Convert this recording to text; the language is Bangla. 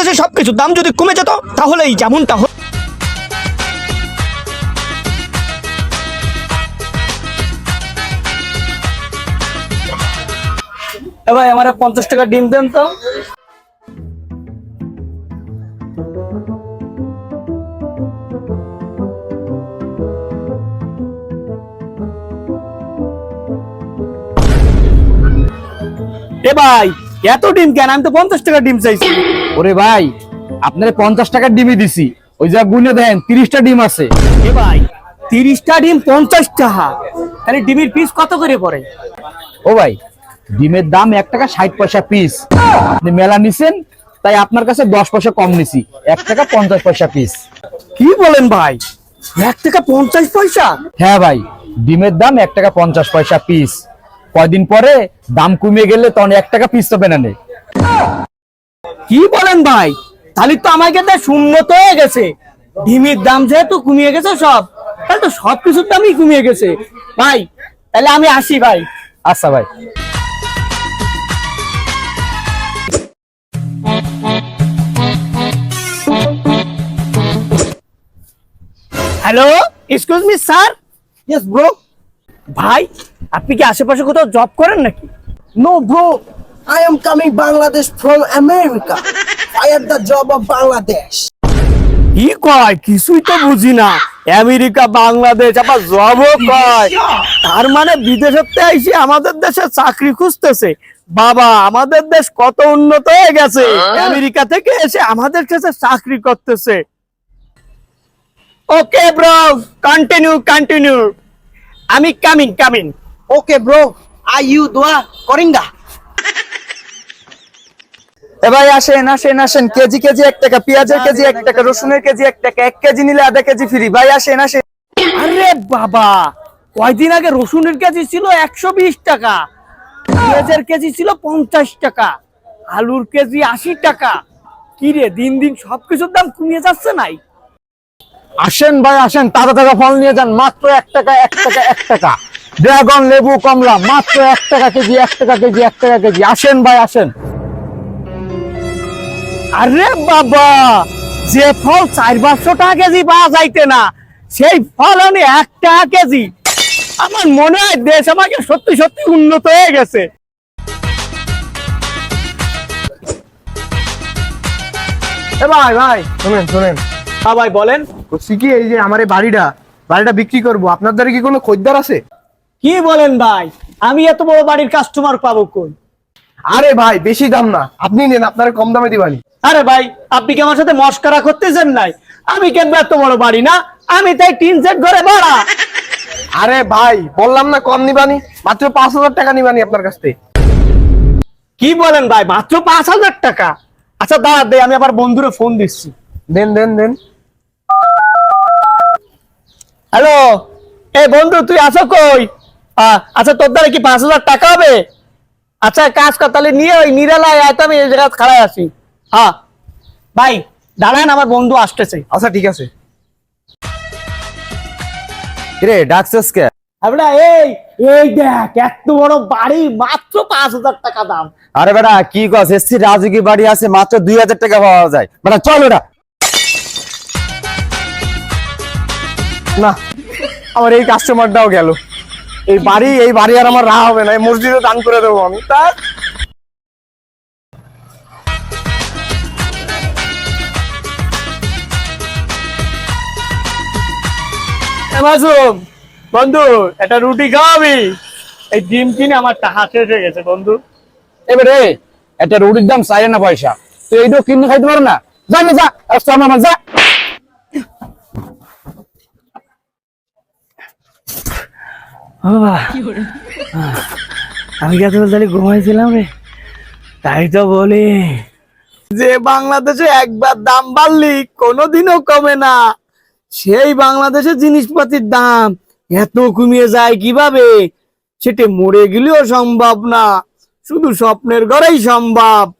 বাংলাদেশে সবকিছুর দাম যদি কমে যেত তাহলে এই যেমনটা ভাই আমার পঞ্চাশ টাকা ডিম দেন তো। এ ভাই এত ডিম কেন? আমি তো পঞ্চাশ টাকা ডিম চাইছি। ওরে ভাই আপনার পঞ্চাশ টাকার ডিমই দিছি। ওই যা গুনে দেন তিরিশটা ডিম আছে। এ ভাই তিরিশটা ডিম পঞ্চাশ টাকা। তাহলে ডিমের পিস কত করে পড়ে? ও ভাই ডিমের দাম এক টাকা ষাট পয়সা পিস আপনি মেলা নিছেন তাই আপনার কাছে দশ পয়সা কম নিছি। এক টাকা পঞ্চাশ পয়সা পিস কি বলেন ভাই? এক টাকা পঞ্চাশ পয়সা? হ্যাঁ ভাই ডিমের দাম এক টাকা পঞ্চাশ পয়সা পিস কয়দিন পরে দাম কমিয়ে গেলে তখন এক টাকা পিস তো বেনা নেই কি বলেন ভাই? তাহলে তো আমাকে শূন্য তো হয়ে গেছে। ডিমের দাম যেহেতু কমিয়ে গেছে সব তাহলে তো সব কিছুর দামই কমিয়ে গেছে। ভাই তাহলে আমি আসি ভাই। আচ্ছা ভাই। Hello excuse me sir yes bro ভাই আপনি কি আশেপাশে কোথাও জব করেন নাকি? No, bro. I am coming Bangladesh from America. I have the job of Bangladesh. কি কয়? কিছুই তো বুঝি না। আমেরিকা বাংলাদেশ আবার জবও কয়। তার মানে বিদেশেতে এসে আমাদের দেশে চাকরি খুঁজতেছে। বাবা আমাদের দেশ কত উন্নত হয়ে গেছে। আমেরিকা থেকে এসে আমাদের কাছে চাকরি করতেছে। ওকে ব্রো কন্টিনিউ কন্টিনিউ আমি coming coming Okay, bro. Are you dua? Koringa? এ ভাই আসেন আসেন আসেন। কেজি কেজি এক টাকা পেঁয়াজের কেজি এক টাকা রসুনের কেজি এক টাকা এক কেজি নিলে আধা কেজি ফ্রি ভাই আসেন আসেন। আরে বাবা কয়দিন আগে রসুনের কেজি ছিল একশো বিশ টাকা পেঁয়াজের কেজি ছিল পঞ্চাশ টাকা আলুর কেজি আশি টাকা। কি রে দিন দিন সবকিছুর দাম কমিয়ে যাচ্ছে নাই? আসেন ভাই আসেন। তাজা তাজা ফল নিয়ে যান। মাত্র এক টাকা এক টাকা এক টাকা। ড্রাগন লেবু কমলা মাত্র এক টাকা কেজি এক টাকা কেজি এক টাকা কেজি। আসেন ভাই আসেন। আরে বাবা যে ফল চার পাঁচশো টাকা কেজি পাওয়া যাইতে না সেই ফল আমি এক টাকা কেজি। আমার মনে হয় দেশ আমাকে সত্যি সত্যি উন্নত হয়ে গেছে। ভাই ভাই। শোনেন শোনেন। হ্যাঁ ভাই বলেন। বলছি কি এই যে আমার এই বাড়িটা বাড়িটা বিক্রি করব আপনার দ্বারা কি কোনো খরিদ্দার আছে? কি বলেন ভাই? আমি এত বড় বাড়ির কাস্টমার পাবো কই? আরে ভাই বেশি দাম না। আপনি নেন আপনার কম দামে দিবানি। আরে ভাই আপনি কি আমার সাথে মস্করা করতেছেন নাই? আমি কেন এত বড় বাড়ি না? আমি তাই টিন সেট ঘরে ভাড়া। আরে ভাই বললাম না কম নিবানি মাত্র পাঁচ হাজার টাকা নিবানি আপনার কাছ থেকে। কি বলেন ভাই মাত্র পাঁচ হাজার টাকা? আচ্ছা দাঁড়া দে আমি আবার বন্ধুরে ফোন দিচ্ছি। দেন দেন দেন। হ্যালো? এই বন্ধু তুই আছো কই? আচ্ছা তোর দ্বারা কি পাঁচ হাজার টাকা হবে? আচ্ছা কাজ কর তাহলে নিয়ে ওই নিরালায় আয় আমি এই জায়গায় খাড়ায় আছি। হ্যাঁ ভাই দাঁড়ান আমার বন্ধু আসতেছে। আচ্ছা ঠিক আছে। রে ডাকছিস কে? আমরা এই এই দেখ এত বড় বাড়ি মাত্র পাঁচ হাজার টাকা দাম। আরে বেটা কি কস এসছি রাজুকি বাড়ি আছে মাত্র দুই হাজার টাকা পাওয়া যায়। বেটা চল ওটা না, আমার এই কাস্টমারটাও গেল। এই বাড়ি এই বাড়ি আর আমার রাহ হবে না, এই মসজিদে দান করে দেবো আমি। তা মাসুম, বন্ধু, একটা রুটি খাওয়াবি? এই ডিম কিনে আমার টাকা শেষ হয়ে গেছে, বন্ধু। এবারে একটা রুটির দাম চাই না পয়সা। তো এইটাও কিনে খাইতে পারো না? যা না, যা, আর চল আমি কত তাহলে ঘুমাইছিলাম রে? তাই তো বলি। যে বাংলাদেশে একবার দাম বাড়লি কোনোদিনও কমে না। সেই বাংলাদেশে জিনিসপাতির দাম এত কমিয়ে যায় কীভাবে? সেটা মরে গেলেও সম্ভব না। শুধু স্বপ্নের ঘরেই সম্ভব।